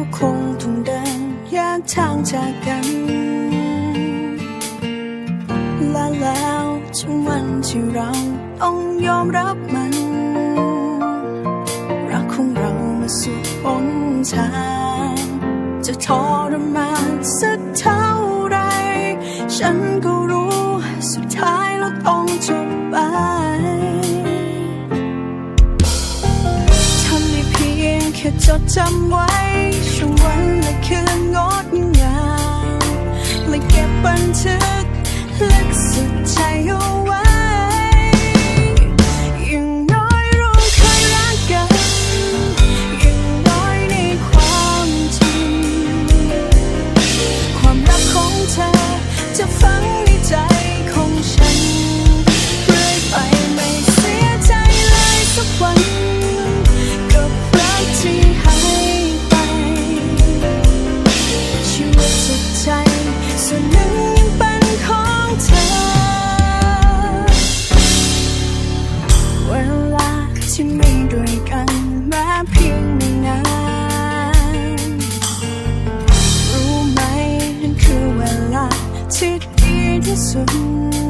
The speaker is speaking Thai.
ก็คงต้องเดินแยกทางจากกัน และแล้วถึงวันที่เราต้องยอมรับมัน รักของเรามาสุดหนทาง จะทรมานสักเท่าไร ฉันก็รู้สุดท้ายเราต้องจบไป ค่จดจำไว้ช่วงวันและคืนงดงามและเก็บบันทึกลึกสุดใจเอา รู้